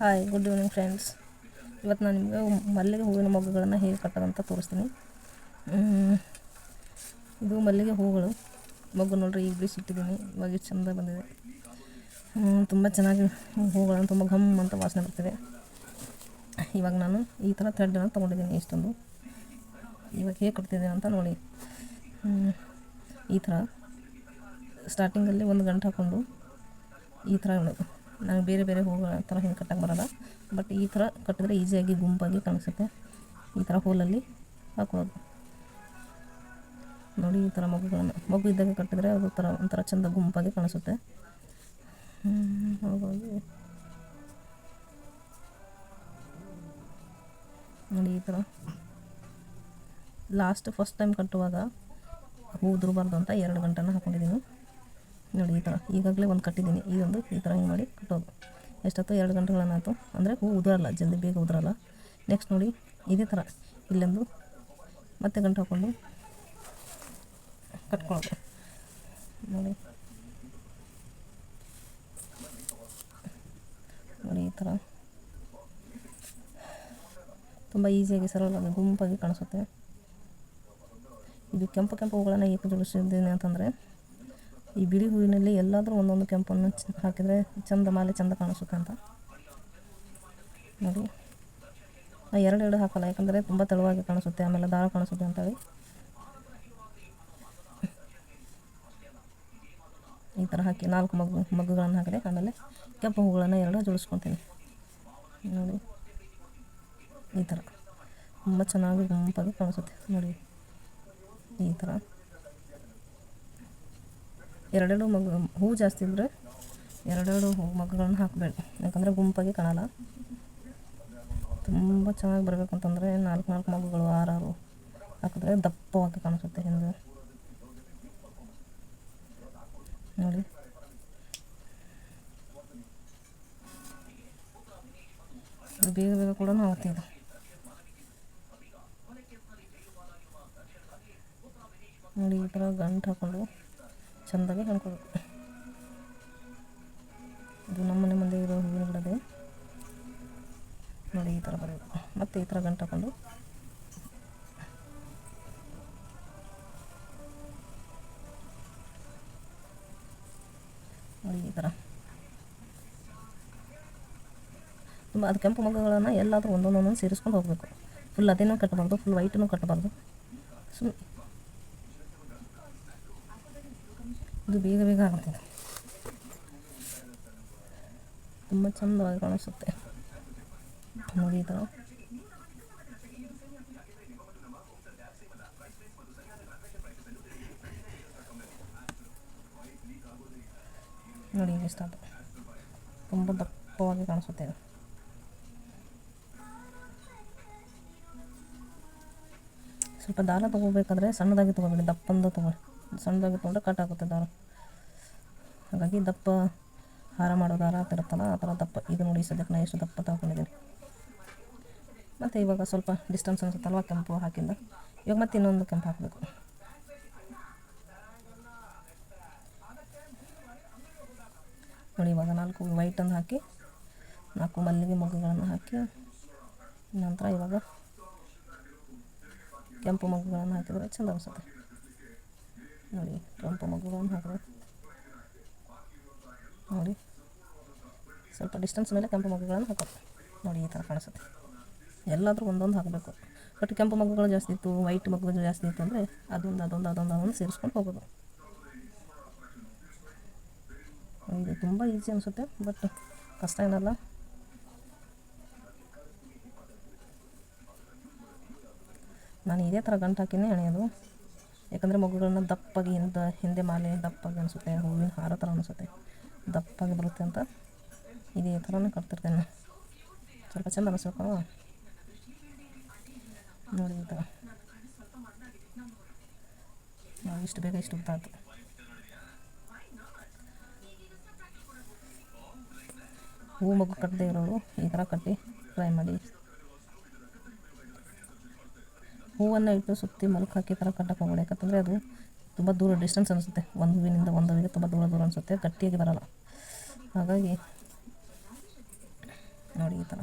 Hi good evening friends ಇವತ್ತು ನಾನು ನಿಮಗೆ ಮಲ್ಲಿಗೆ ಹೂವಿನ ಮೊಗ್ಗುಗಳನ್ನು ಹೇಗೆ ಕಟ್ಟೋದಂತ ತೋರಿಸ್ತೀನಿ. ಇದು ಮಲ್ಲಿಗೆ ಹೂಗಳು. ಮೊಗ್ಗು ನೋಡ್ರಿ, ಈಗ ಬಿಡಿಸಿಟ್ಟಿದ್ದೀನಿ ಇವಾಗ ಎಷ್ಟು ಚಂದ ಬಂದಿದೆ. ತುಂಬ ಚೆನ್ನಾಗಿ ಹೂಗಳನ್ನು ತುಂಬ ಘಮ್ ಅಂತ ವಾಸನೆ ಬರ್ತಿದೆ. ಇವಾಗ ನಾನು ಈ ಥರ ಥ್ರೆಡ್ಡನ್ನು ತೊಗೊಂಡಿದ್ದೀನಿ ಇಷ್ಟೊಂದು. ಇವಾಗ ಹೇಗೆ ಕಟ್ತಿದ್ದೀನಿ ಅಂತ ನೋಡಿ. ಈ ಥರ ಸ್ಟಾರ್ಟಿಂಗಲ್ಲಿ ಒಂದು ಗಂಟೆ ಹಾಕ್ಕೊಂಡು ಈ ಥರ ನನಗೆ ಬೇರೆ ಬೇರೆ ಹೂಗಳ ಥರ ಹಿಂಗೆ ಕಟ್ಟಕ್ಕೆ ಬರೋಲ್ಲ. ಬಟ್ ಈ ಥರ ಕಟ್ಟಿದ್ರೆ ಈಸಿಯಾಗಿ ಗುಂಪಾಗಿ ಕಾಣಿಸುತ್ತೆ. ಈ ಥರ ಹೋಲಲ್ಲಿ ಹಾಕೊಳ್ಳೋದು ನೋಡಿ ಈ ಥರ ಮಗುಗಳನ್ನು, ಮಗು ಇದ್ದಾಗ ಕಟ್ಟಿದ್ರೆ ಅದು ಥರ ಒಂಥರ ಚಂದ ಗುಂಪಾಗಿ ಕಾಣಿಸುತ್ತೆ. ಹಾಗಾಗಿ ನೋಡಿ ಈ ಥರ. ಲಾಸ್ಟ್ ಫಸ್ಟ್ ಟೈಮ್ ಕಟ್ಟುವಾಗ ಹೂ ಉದುರಬಾರ್ದು ಅಂತ ಎರಡು ಗಂಟೆನ ಹಾಕೊಂಡಿದ್ದೀನಿ. ನೋಡಿ, ಈ ಥರ ಈಗಾಗಲೇ ಒಂದು ಕಟ್ಟಿದ್ದೀನಿ. ಈ ಒಂದು, ಈ ಥರ ಹಿಂಗೆ ಮಾಡಿ ಕಟ್ಟೋದು. ಎಷ್ಟೊತ್ತು ಎರಡು ಗಂಟೆಗಳನ್ನಾಯ್ತು. ಅಂದರೆ ಹೂ ಉದುರಲ್ಲ, ಜಲ್ದಿ ಬೇಗ ಉದುರಲ್ಲ. ನೆಕ್ಸ್ಟ್ ನೋಡಿ, ಇದೇ ಥರ ಇಲ್ಲೊಂದು, ಮತ್ತೆ ಗಂಟು ಹಾಕ್ಕೊಂಡು ಕಟ್ಕೊಳ್ಳೋದು ನೋಡಿ. ನೋಡಿ, ಈ ಥರ ತುಂಬ ಈಸಿಯಾಗಿ, ಸರಳವಾಗಿ, ಗುಂಪಾಗಿ ಕಾಣಿಸುತ್ತೆ. ಇದು ಕೆಂಪು ಕೆಂಪು ಹೂಗಳನ್ನು ಏಕೆ ಜೋಡಿಸಿದ್ದೀನಿ ಅಂತಂದರೆ ಈ ಬಿಳಿ ಹೂವಿನಲ್ಲಿ ಎಲ್ಲಾದರೂ ಒಂದೊಂದು ಕೆಂಪನ್ನು ಹಾಕಿದರೆ ಚಂದ ಮಾಲೆ ಚಂದ ಅಂತ. ನೋಡಿ. ಎರಡು ಎರಡು ಹಾಕಲ್ಲ, ಯಾಕಂದರೆ ತುಂಬ ತೆಳುವಾಗಿ ಕಾಣಿಸುತ್ತೆ, ಆಮೇಲೆ ದಾರ ಕಾಣಿಸುತ್ತೆ ಅಂತೇಳಿ. ಈ ಥರ ಹಾಕಿ ನಾಲ್ಕು ಮಗ್ಗು ಮಗ್ಗುಗಳನ್ನು ಹಾಕಿದೆ. ಆಮೇಲೆ ಕೆಂಪು ಹೂಗಳನ್ನು ಎರಡು ಜೋಡಿಸ್ಕೊತೀನಿ. ನೋಡಿ. ಈ ಥರ ತುಂಬ ಚೆನ್ನಾಗಿ ಗುಂಪಾಗಿ ಕಾಣಿಸುತ್ತೆ. ನೋಡಿ. ಈ ಥರ ಎರಡೆರಡು ಮಗು, ಹೂ ಜಾಸ್ತಿ ಇದ್ದರೆ ಎರಡೆರಡು ಹೂ ಮಗುಗಳನ್ನ ಹಾಕಬೇಡಿ. ಯಾಕಂದರೆ ಗುಂಪಾಗಿ ಕಾಣಲ್ಲ. ತುಂಬ ಚೆನ್ನಾಗಿ ಬರಬೇಕು ಅಂತಂದರೆ ನಾಲ್ಕು ನಾಲ್ಕು ಮಗುಗಳು ಆರಾರು ಹಾಕಿದ್ರೆ ದಪ್ಪವಾಗಿ ಕಾಣಿಸುತ್ತೆ ಹಿಂದೆ. ನೋಡಿ. ಬೇಗ ಬೇಗ ಕೂಡ ಆಗ್ತಿದೆ ನೋಡಿ ಈ ಥರ ಗಂಟು ಹಾಕೊಂಡು ಚೆಂದಾಗಿ ಹಾಕೊಳ್ಳೋದು ಇದು ನಮ್ಮ ಮನೆ ಮುಂದೆ ಇರೋ ಹೂವಿನ ಗಿಡದೆ ನೋಡಿ, ಈ ಥರ ಬರಬೇಕು ಮತ್ತೆ ಈ ಥರ ಗಂಟು ನೋಡಿ, ಈ ಥರ. ತುಂಬ, ಅದು ಕೆಂಪು ಮಗ್ಗಗಳನ್ನು ಎಲ್ಲಾದರೂ ಒಂದೊಂದೊಂದೊಂದು ಸೇರಿಸ್ಕೊಂಡು ಹೋಗಬೇಕು. ಫುಲ್ ಅದೇನೂ ಕಟ್ಟಬಾರ್ದು ಫುಲ್ ವೈಟನ್ನು ಕಟ್ಟಬಾರ್ದು. ಸುಮ್ಮನೆ ಇದು ಬೇಗ ಬೇಗ ಆಗುತ್ತೆ. ತುಂಬ ಚಂದವಾಗಿ ಕಾಣಿಸುತ್ತೆ. ನೋಡಿ ಇದು ನೋಡಿ ಇಷ್ಟ ತುಂಬ ದಪ್ಪವಾಗಿ ಕಾಣಿಸುತ್ತೆ ಇದು. ಸ್ವಲ್ಪ ದಾರ ತೊಗೋಬೇಕಾದ್ರೆ ಸಣ್ಣದಾಗಿ ತೊಗೋಬೇಡಿ, ದಪ್ಪಂದು ತೊಗೊಳ್ಳಿ ಸಣ್ಣದಾಗಿ ತೊಗೊಂಡ್ರೆ ಕಟ್ ಆಗುತ್ತೆ ದಾರ. ಹಾಗಾಗಿ ದಪ್ಪ ಹಾರ ಮಾಡೋ ದಾರ ಆ ಆ ಥರ ದಪ್ಪ. ಇದು ನೋಡಿ ಸದ್ಯಕ್ಕೆ ನಾನು ಎಷ್ಟು ದಪ್ಪ ತಗೊಂಡಿದ್ದೀನಿ. ಮತ್ತು ಇವಾಗ ಸ್ವಲ್ಪ ಡಿಸ್ಟೆನ್ಸ್ ಅನ್ಸುತ್ತಲ್ವ ಕೆಂಪು ಹಾಕಿಂದ. ಇವಾಗ ಮತ್ತೆ ಇನ್ನೊಂದು ಕೆಂಪು ಹಾಕಬೇಕು. ನೋಡಿ ಇವಾಗ ನಾಲ್ಕು ವೈಟನ್ನು ಹಾಕಿ, ನಾಲ್ಕು ಮಲ್ಲಿಗೆ ಮೊಗ್ಗುಗಳನ್ನು ಹಾಕಿ, ನಂತರ ಇವಾಗ ಕೆಂಪು ಮೊಗ್ಗುಗಳನ್ನು ಹಾಕಿದರೆ ಚೆಂದ ಅನಿಸುತ್ತೆ. ನೋಡಿ ಕೆಂಪು ಮಗ್ಗುಗಳನ್ನು ಹಾಕಿದೆ ನೋಡಿ ಸ್ವಲ್ಪ ಡಿಸ್ಟೆನ್ಸ್ ಮೇಲೆ ಕೆಂಪು ಮಗುಗಳನ್ನು ಹಾಕೋದು ನೋಡಿ ಈ ಥರ ಕಾಣಿಸುತ್ತೆ ಎಲ್ಲಾದರೂ ಒಂದೊಂದು ಹಾಕಬೇಕು ಬಟ್ ಕೆಂಪು ಮಗುಗಳು ಜಾಸ್ತಿ ಇತ್ತು ವೈಟ್ ಮಗುಗಳು ಜಾಸ್ತಿ ಇತ್ತು ಅಂದರೆ ಅದೊಂದು ಅದೊಂದು ಅದೊಂದು ಅದೊಂದು ಸೇರಿಸ್ಕೊಂಡು ಹೋಗೋದು ಇದು ತುಂಬ ಈಸಿ ಅನಿಸುತ್ತೆ ಬಟ್ ಕಷ್ಟ ಏನಲ್ಲ ನಾನು ಇದೇ ಥರ ಗಂಟು ಹಾಕಿನೇ ಎಳೆಯೋದು ಯಾಕಂದರೆ ಮಗುಗಳನ್ನ ದಪ್ಪಾಗಿ ಹಿಂದೆ ಹಿಂದೆ ಮಾಲೆ ದಪ್ಪಾಗಿ ಅನಿಸುತ್ತೆ, ಹೂವಿನ ಹಾರ ಥರ ಅನಿಸುತ್ತೆ. ದಪ್ಪಾಗಿ ಬರುತ್ತೆ ಅಂತ ಇದೇ ಥರನೇ ಕಟ್ತಿರ್ತೇನೆ. ಸ್ವಲ್ಪ ಚೆಂದ ಅನಿಸ್ಬೇಕು ನೋಡಿ ಈ ಥರ ನಾವು ಇಷ್ಟು ಬೇಗ ಇಷ್ಟು ಉದ್ದ ಆಯಿತು. ಹೂ ಮಗು ಕಟ್ಟದೆ ಇರೋರು ಈ ಥರ ಕಟ್ಟಿ ಟ್ರೈ ಮಾಡಿ. ಹೂವನ್ನು ಇಟ್ಟು ಸುತ್ತಿ ಮಲ್ಕು ಹಾಕಿ ಥರ ಕಟ್ಟಕ್ಕೆ ಹೋಗಬೇಡಿ ಯಾಕಂತಂದರೆ ಅದು ತುಂಬ ದೂರ ಡಿಸ್ಟೆನ್ಸ್ ಅನಿಸುತ್ತೆ. ಒಂದು ಹೂವಿನಿಂದ ಒಂದು ಹೂವಿಗೆ ತುಂಬ ದೂರ ದೂರ ಅನಿಸುತ್ತೆ. ಗಟ್ಟಿಯಾಗಿ ಬರಲ್ಲ. ಹಾಗಾಗಿ ನೋಡಿ ಈ ಥರ.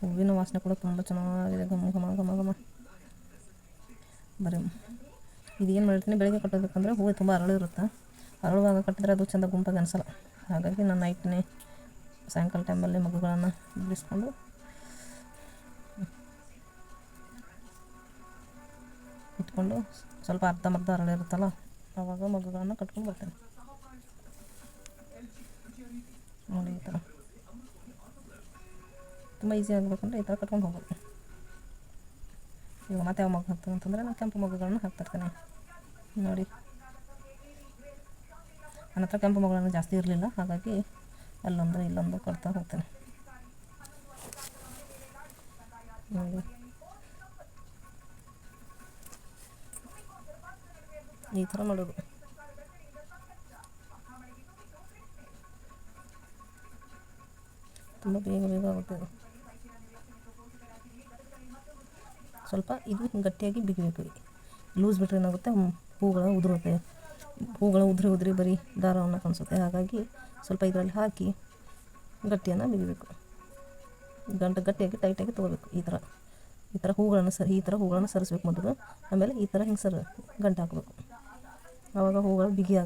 ಹೂವಿನ ವಾಸನೆ ಕೂಡ ತುಂಬ ಚೆನ್ನಾಗಿದೆ. ಘಮ ಘಮ ಘಮ ಘಮ. ಬರೀ ಇದೇನು ಮಾಡಿರ್ತೀನಿ, ಬೆಳಗ್ಗೆ ಕಟ್ಟೋದಕ್ಕಂದ್ರೆ ಹೂವು ತುಂಬ ಅರಳಿರುತ್ತೆ ಅರಳುವಾಗ ಕಟ್ಟಿದ್ರೆ ಅದು ಚೆಂದ ಗುಂಪಾಗಿ ಅನಿಸಲ್ಲ. ಹಾಗಾಗಿ ನಾನು ನೈಟ್ನೇ ಸಾಯಂಕಾಲ ಟೈಮಲ್ಲಿ ಮಗುಗಳನ್ನು ಬಿಡಿಸ್ಕೊಂಡು ಇಟ್ಕೊಂಡು ಸ್ವಲ್ಪ ಅರ್ಧ ಅರ್ಧಂಬರ್ಧ ಅರಳಿರುತ್ತಲ್ಲ ಆವಾಗ ಮಗುಗಳನ್ನು ಕಟ್ಕೊಂಡು ಬರ್ತೇನೆ. ನೋಡಿ ಈ ಥರ ತುಂಬ ಈಸಿ ಆಗಬೇಕಂದ್ರೆ ಈ ಥರ ಕಟ್ಕೊಂಡು ಹೋಗ್ಬೋದು ಈಗ ಮತ್ತೆ ಯಾವ ಮಗು ಹಾಕ್ತೀನಿ ಅಂತಂದರೆ ನಾನು ಕೆಂಪು ಮಗುಗಳನ್ನು ಹಾಕ್ತಿರ್ತೇನೆ ನೋಡಿ. ನನ್ನ ಹತ್ರ ಕೆಂಪು ಮಗುಗಳನ್ನು ಜಾಸ್ತಿ ಇರಲಿಲ್ಲ, ಹಾಗಾಗಿ ಅಲ್ಲೊಂದು ಇಲ್ಲೊಂದು ಕಟ್ತಾ ಹೋಗ್ತೇನೆ. ಈ ಥರ ಮಾಡೋದು. ತುಂಬ ಬೇಗ ಬೇಗ ಆಗುತ್ತೆ ಸ್ವಲ್ಪ ಇದು ಗಟ್ಟಿಯಾಗಿ ಬಿಗಬೇಕು. ಲೂಸ್ ಬಿಟ್ಟರೆ ಏನಾಗುತ್ತೆ? ಹೂಗಳ ಉದುರುತ್ತೆ. ಹೂಗಳ ಉದುರಿ ಉದುರಿ ಬರೀ ದಾರವನ್ನು ಕಾಣಿಸುತ್ತೆ. ಹಾಗಾಗಿ ಸ್ವಲ್ಪ ಇದರಲ್ಲಿ ಹಾಕಿ ಗಟ್ಟಿಯನ್ನು ಬಿಗಿಬೇಕು. ಗಂಟು ಗಟ್ಟಿಯಾಗಿ ಟೈಟಾಗಿ ತೊಗೋಬೇಕು ಈ ಥರ ಈ ಥರ ಹೂಗಳನ್ನು ಸರಿ, ಈ ಥರ ಹೂಗಳನ್ನು ಸರಿಸ್ಬೇಕು ಮೊದಲು. ಆಮೇಲೆ ಈ ಥರ ಹಿಂಗೆ ಸರ್ ಗಂಟು ಹಾಕಬೇಕು. ಆವಾಗ ಹೂಗಳು ಬಿಗಿ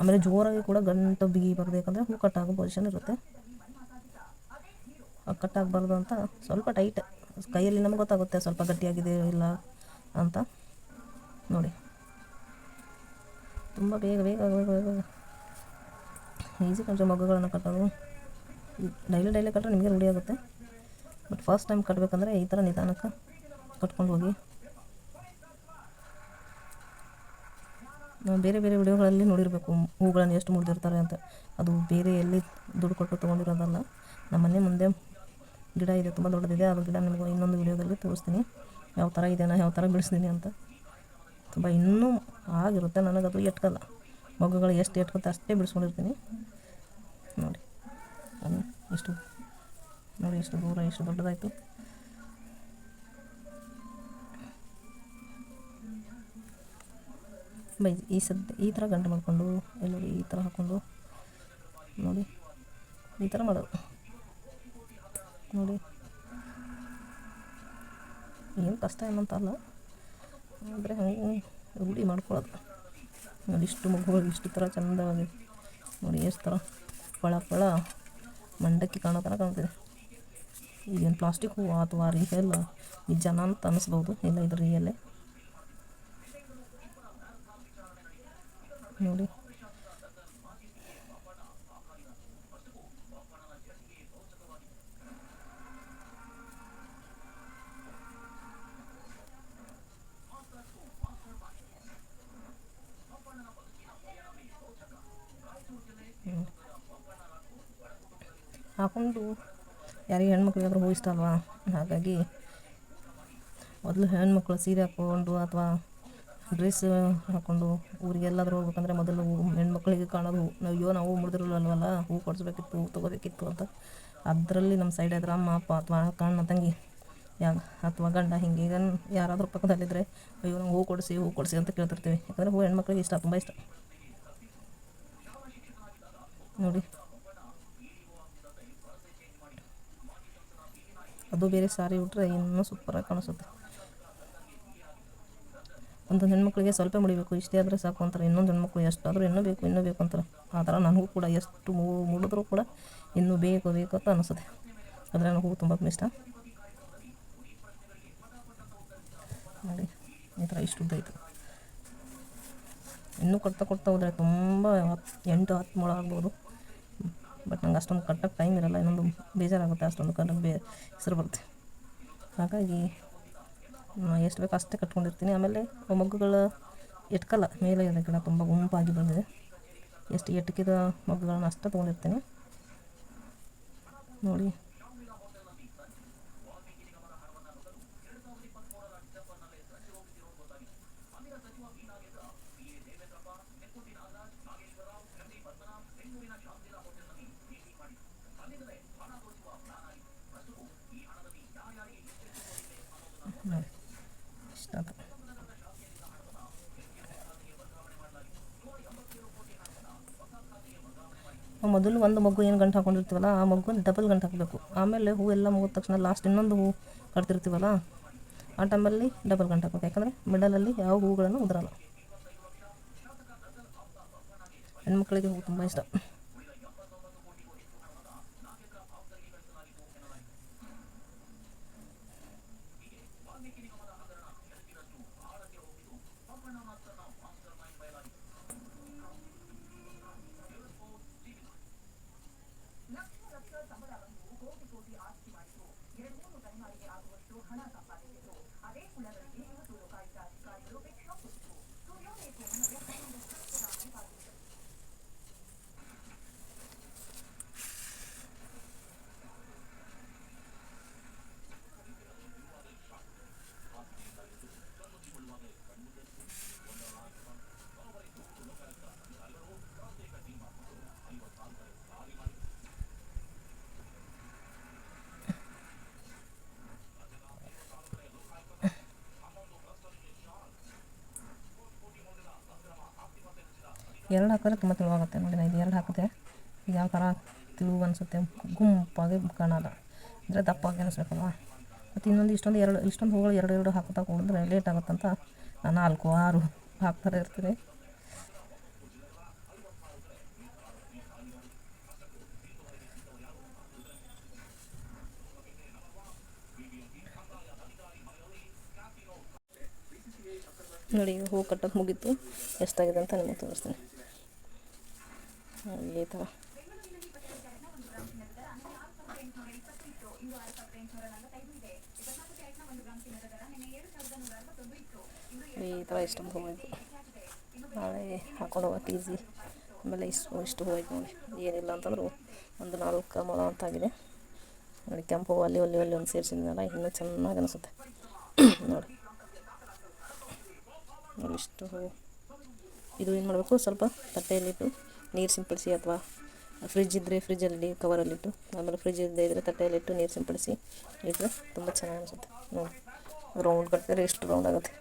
ಆಮೇಲೆ ಜೋರಾಗಿ ಕೂಡ ಗಂಟು ಬಿಗಿ ಬರಬೇಕಂದ್ರೆ ಹೂ ಕಟ್ಟಾಗೋ ಪೊಸಿಷನ್ ಇರುತ್ತೆ. ಕಟ್ಟಾಗಬಾರ್ದು ಅಂತ ಸ್ವಲ್ಪ ಟೈಟ್ ಕೈಯಲ್ಲಿ ನಮ್ಗೆ ಗೊತ್ತಾಗುತ್ತೆ ಸ್ವಲ್ಪ ಗಟ್ಟಿಯಾಗಿದೆ ಇಲ್ಲ ಅಂತ. ನೋಡಿ. ತುಂಬ ಬೇಗ ಬೇಗ ಬೇಗ ಬೇಗ ಈಸಿ ಕೊಂಚ ಮಗುಗಳನ್ನು ಕಟ್ಟೋದು. ಡೈಲಿ ಡೈಲಿ ಕಟ್ಟರೆ ನಿಮಗೆ ರೂಢಿ ಆಗುತ್ತೆ. ಬಟ್ ಫಸ್ಟ್ ಟೈಮ್ ಕಟ್ಟಬೇಕಂದ್ರೆ ಈ ಥರ ನಿಧಾನಕ್ಕೆ ಕಟ್ಕೊಂಡು ಹೋಗಿ. ಬೇರೆ ಬೇರೆ ವಿಡಿಯೋಗಳಲ್ಲಿ ನೋಡಿರಬೇಕು. ಹೂಗಳನ್ನು ಎಷ್ಟು ಮುಡಿದಿರ್ತಾರೆ ಅಂತ. ಅದು ಬೇರೆ ಎಲ್ಲಿ ದುಡ್ಡು ಕೊಟ್ಟು ತೊಗೊಂಡಿರೋದಲ್ಲ. ನಮ್ಮ ಮನೆ ಮುಂದೆ ಗಿಡ ಇದೆ, ತುಂಬ ದೊಡ್ಡದಿದೆ. ಅದು ಗಿಡ ನಿಮಗೆ ಇನ್ನೊಂದು ವಿಡಿಯೋದಲ್ಲಿ ತೋರಿಸ್ತೀನಿ. ಯಾವ ಥರ ಇದೆ ನಾ ಯಾವ ಥರ ಬೆಳೆಸ್ತೀನಿ ಅಂತ. ತುಂಬ ಇನ್ನೂ ಆಗಿರುತ್ತೆ ಅದು ಎಟ್ಕಲ್ಲ. ಮಗುಗಳು ಎಷ್ಟು ಎಟ್ಕೊತ್ತೆ ಅಷ್ಟೇ ಬಿಡಿಸ್ಕೊಂಡಿರ್ತೀನಿ. ನೋಡಿ, ಅದು ಎಷ್ಟು, ನೋಡಿ ಎಷ್ಟು ದೂರ, ಎಷ್ಟು ದೊಡ್ಡದಾಯಿತು. ಬೈ, ಈ ಸದ್ಯ ಈ ಥರ ಗಂಟು ಮಾಡಿಕೊಂಡು, ಎಲ್ಲರೂ ಈ ಥರ ಹಾಕ್ಕೊಂಡು, ನೋಡಿ, ಈ ಥರ ಮಾಡೋದು. ನೋಡಿ. ಏನು ಕಷ್ಟ ಏನಂತಲ್ಲ ಆದರೆ ಹಂಗೆ ರೂಢಿ ಮಾಡ್ಕೊಳ್ಳೋದು ನೋಡಿ ಇಷ್ಟು ಮಗುಗಳು, ಇಷ್ಟು ಥರ ಚಂದವಾಗಿ ನೋಡಿ ಎಷ್ಟು ಥರ ಫಳ ಫಳ ಮಂಡಕ್ಕಿ ಕಾಣೋ ಥರ ಕಾಣ್ತಿದೆ. ಈಗೇನು ಪ್ಲಾಸ್ಟಿಕ್ ಹೂವು ಅಥವಾ ರಿಯಲ್ ನಿಜನ ಅಂತ ಅನ್ನಿಸ್ಬೋದು ಇಲ್ಲ, ಇದು ರಿಯಲ್ಲೇ ನೋಡಿ. ಹಾಕೊಂಡು ಯಾರಿಗೆ ಹೆಣ್ಮಕ್ಳಿಗಾದ್ರೂ ಹೂ ಇಷ್ಟ ಅಲ್ವಾ? ಹಾಗಾಗಿ ಮೊದಲು ಹೆಣ್ಮಕ್ಳು ಸೀರೆ ಹಾಕ್ಕೊಂಡು ಅಥವಾ ಡ್ರೆಸ್ ಹಾಕ್ಕೊಂಡು ಊರಿಗೆಲ್ಲಾದ್ರೂ ಹೋಗ್ಬೇಕಂದ್ರೆ ಮೊದಲು ಹೆಣ್ಮಕ್ಳಿಗೆ ಕಾಣೋದು ನಾವು ಅಯ್ಯೋ, ನಾವು ಮುಡಿದಿರಲ್ವಲ್ವಲ್ಲ ಹೂ ಕೊಡಿಸ್ಬೇಕಿತ್ತು ಹೂ ತೊಗೋಬೇಕಿತ್ತು ಅಂತ. ಅದರಲ್ಲಿ ನಮ್ಮ ಸೈಡ್ ಆದ್ರೆ ಅಮ್ಮ, ಅಪ್ಪ ಅಥವಾ ಕಣ್ಣ ತಂಗಿ ಯಾ ಅಥವಾ ಗಂಡ ಹಿಂಗೆ ಈಗ ಯಾರಾದರೂ ಪಕ್ಕದಲ್ಲಿದ್ದರೆ ಅಯ್ಯೋ ನಾವು ಹೂ ಕೊಡಿಸಿ ಹೂ ಕೊಡಿಸಿ ಅಂತ ಕೇಳ್ತಿರ್ತೀವಿ. ಯಾಕಂದರೆ ಹೂ ಹೆಣ್ಮಕ್ಳಿಗೆ ಇಷ್ಟ, ತುಂಬ ಇಷ್ಟ. ನೋಡಿ. ಅದು ಬೇರೆ ಸಾರಿ ಉಟ್ರೆ ಇನ್ನೂ ಸೂಪರಾಗಿ ಕಾಣಿಸುತ್ತೆ. ಒಂದು ಹೆಣ್ಮಕ್ಳಿಗೆ ಸ್ವಲ್ಪ ಮುಡಿಬೇಕು, ಇಷ್ಟೇ ಆದರೆ ಸಾಕು ಅಂತಾರೆ. ಇನ್ನೊಂದು ಹೆಣ್ಮಕ್ಳು ಎಷ್ಟಾದರೂ ಇನ್ನೂ ಬೇಕು ಇನ್ನೂ ಬೇಕು ಅಂತಾರೆ. ಆ ಥರ ನನಗೂ ಕೂಡ ಎಷ್ಟು ಮುಡಿದ್ರೂ ಕೂಡ ಇನ್ನೂ ಬೇಕು ಬೇಕು ಅಂತ ಅನಿಸುತ್ತೆ. ಆದರೆ ನನಗೆ ಹೂವು ತುಂಬ ಇಷ್ಟ ನೋಡಿ, ಈ ಥರ ಇಷ್ಟು ಉದ್ದಾಯಿತು ಇನ್ನೂ ಕೊಡ್ತಾ ಕೊಡ್ತಾ ಹೋದರೆ ತುಂಬ ಎಂಟು, ಹತ್ತು ಮೊಳ ಆಗ್ಬೋದು. ಬಟ್ ನಂಗೆ ಅಷ್ಟೊಂದು ಕಟ್ಟಕ್ಕೆ ಟೈಮ್ ಇರಲ್ಲ, ಇನ್ನೊಂದು ಬೇಜಾರಾಗುತ್ತೆ, ಅಷ್ಟೊಂದು ಕಲರ್ ಬೇ ಹೆಸರು ಬರುತ್ತೆ. ಹಾಗಾಗಿ ಎಷ್ಟು ಬೇಕು ಅಷ್ಟೇ ಕಟ್ಕೊಂಡಿರ್ತೀನಿ. ಆಮೇಲೆ ಮಗ್ಗುಗಳ ಎಟ್ಕಲ್ಲ, ಮೇಲೆ ಇದೆ ಗಿಡ ತುಂಬ ಗುಂಪಾಗಿ ಬಂದಿದೆ. ಎಷ್ಟು ಎಟ್ಕಿದ ಮಗ್ಗುಗಳನ್ನ ಅಷ್ಟೇ ತೊಗೊಂಡಿರ್ತೀನಿ. ನೋಡಿ. ನೋಡಿ ಮೊದಲು ಒಂದು ಮಗು ಏನು ಗಂಟು ಹಾಕೊಂಡಿರ್ತೀವಲ್ಲ, ಆ ಮಗು ಡಬಲ್ ಗಂಟು ಹಾಕಬೇಕು. ಆಮೇಲೆ ಹೂ ಎಲ್ಲ ಮುಗಿದ ತಕ್ಷಣ ಲಾಸ್ಟ್ ಇನ್ನೊಂದು ಹೂ ಕಟ್ತಿರ್ತೀವಲ್ಲ, ಆ ಟೈಮಲ್ಲಿ ಡಬಲ್ ಗಂಟು ಹಾಕಬೇಕು. ಯಾಕಂದರೆ ಮಿಡಲಲ್ಲಿ ಯಾವ ಹೂಗಳನ್ನು ಉದುರಲ್ಲ. ಹೆಣ್ಮಕ್ಳಿಗೆ ಹೂ ತುಂಬ ಇಷ್ಟ. ಎರಡು ಹಾಕಿದ್ರೆ ತುಂಬ ತೆಳುವಾಗುತ್ತೆ. ನೋಡಿ ನಾನು ಇದು ಎರಡು ಹಾಕಿದೆ ಯಾವ ಥರ ತಿಳುವು ಅನಿಸುತ್ತೆ? ಗುಂಪಾಗಿ ಕಾಣಲ್ಲ ಅಂದರೆ ದಪ್ಪಾಗಿ ಅನಿಸ್ಬೇಕಲ್ವ? ಮತ್ತು ಇನ್ನೊಂದು ಇಷ್ಟೊಂದು ಎರಡು, ಇಷ್ಟೊಂದು ಹೂಗಳು ಎರಡು ಎರಡು ಹಾಕುತ್ತಾ ಕೊಡಿದ್ರೆ ಲೇಟ್ ಆಗುತ್ತಂತ ನಾನು ನಾಲ್ಕು, ಆರು ಹಾಕ್ತಾರೆ ಇರ್ತೀನಿ. ನೋಡಿ ಹೂ ಕಟ್ಟೋದು ಮುಗೀತು. ಎಷ್ಟಾಗಿದೆ ಅಂತ ನಿಮಗೆ ತೋರಿಸ್ತೀನಿ. ಈ ಥರ. ಈ ಥರ ಇಷ್ಟು ಹೂ ಆಯಿತು ನಾಳೆ ಹಾಕೊಂಡು ಹೋಗೋಕೆ ಈಸಿ ಆಮೇಲೆ ಇಷ್ಟು ಇಷ್ಟು ಹೂ ಆಯ್ತು ನೋಡಿ. ಏನಿಲ್ಲ ಅಂತಂದ್ರು ಒಂದು ನಾಲ್ಕು ಮೊಳ ಅಂತಾಗಿದೆ. ನೋಡಿ, ಕೆಂಪು ಹೂವು ಅಲ್ಲಿ ಅಲ್ಲಿ ಅಲ್ಲಿ ಒಂದು ಸೇರಿಸಿದ್ನಲ್ಲ, ಇನ್ನೂ ಚೆನ್ನಾಗಿ ಅನಿಸುತ್ತೆ. ನೋಡಿ. ನೋಡಿ, ಇಷ್ಟು ಹೂವು ಇದು ಏನು ಮಾಡಬೇಕು? ಸ್ವಲ್ಪ ತಟ್ಟೆಯಲ್ಲಿಟ್ಟು ನೀರು ಸಿಂಪಡಿಸಿ ಅಥವಾ ಫ್ರಿಜ್ ಇದ್ದರೆ ಫ್ರಿಜ್ಜಲ್ಲಿ ಕವರಲ್ಲಿಟ್ಟು ಆಮೇಲೆ ಫ್ರಿಜ್ ಇಲ್ಲದೆ ಇದ್ದರೆ ತಟ್ಟೆಯಲ್ಲಿಟ್ಟು ನೀರು ಸಿಂಪಡಿಸಿ ಇಟ್ಟರೆ ತುಂಬ ಚೆನ್ನಾಗಿ ಅನಿಸುತ್ತೆ. ನೋಡಿ ರೌಂಡ್ ಕಟ್ಟಿದ್ರೆ ಎಷ್ಟು ರೌಂಡ್ ಆಗುತ್ತೆ.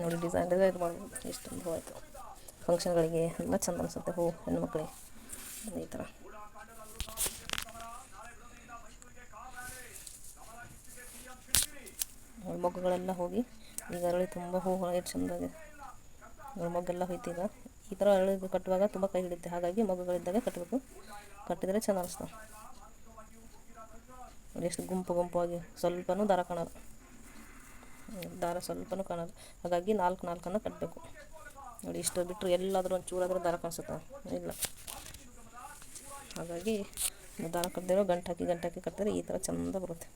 ನೋಡಿ ಡಿಸೈನ್ ಡಿಸೈನ್ ಮಾಡ್ಬೋದು ಎಷ್ಟು ಹೂ ಆಯಿತು ಫಂಕ್ಷನ್ಗಳಿಗೆ ಎಲ್ಲ ಚೆಂದ ಅನಿಸುತ್ತೆ. ಹೂ ಹೆಣ್ಮಕ್ಳಿಗೆ ಈ ಥರ. ನೋಡಿ ಮೊಗ್ಗುಗಳೆಲ್ಲ ಹೋಗಿ ಈಗ ಅರಳಿ ತುಂಬ ಹೂ ಎಷ್ಟು ಚೆಂದಾಗಿದೆ. ಮೊಗ್ಗೆಲ್ಲ ಹೋಯ್ತು ಈಗ ಈ ಥರ ಅರಳಿ ಕಟ್ಟುವಾಗ ತುಂಬ ಕೈ ಹಿಡಿಯುತ್ತೆ. ಹಾಗಾಗಿ ಮೊಗ್ಗುಗಳಿದ್ದಾಗ ಕಟ್ಟಬೇಕು ಕಟ್ಟಿದರೆ ಚೆಂದ ಅನಿಸ್ತಾವೆ ಎಷ್ಟು ಗುಂಪು ಗುಂಪಾಗಿ ಸ್ವಲ್ಪನೂ ದಾರ ಕಾಣೋದು ದಾರ ಸ್ವಲ್ಪನೂ ಕಾಣೋದು ಹಾಗಾಗಿ ನಾಲ್ಕು ನಾಲ್ಕನ್ನು ಕಟ್ಟಬೇಕು ನೋಡಿ ಇಷ್ಟು ಬಿಟ್ಟರು ಎಲ್ಲಾದರೂ ಒಂದು ಚೂರಾದರೂ ದಾರ ಕಾಣಿಸುತ್ತೆ? ಇಲ್ಲ. ಹಾಗಾಗಿ ದಾರ ಕಟ್ಟದಿರೋ ಗಂಟು ಹಾಕಿ ಗಂಟು ಕಟ್ಟಿದ್ರೆ ಈ ಥರ ಚೆಂದ ಬರುತ್ತೆ.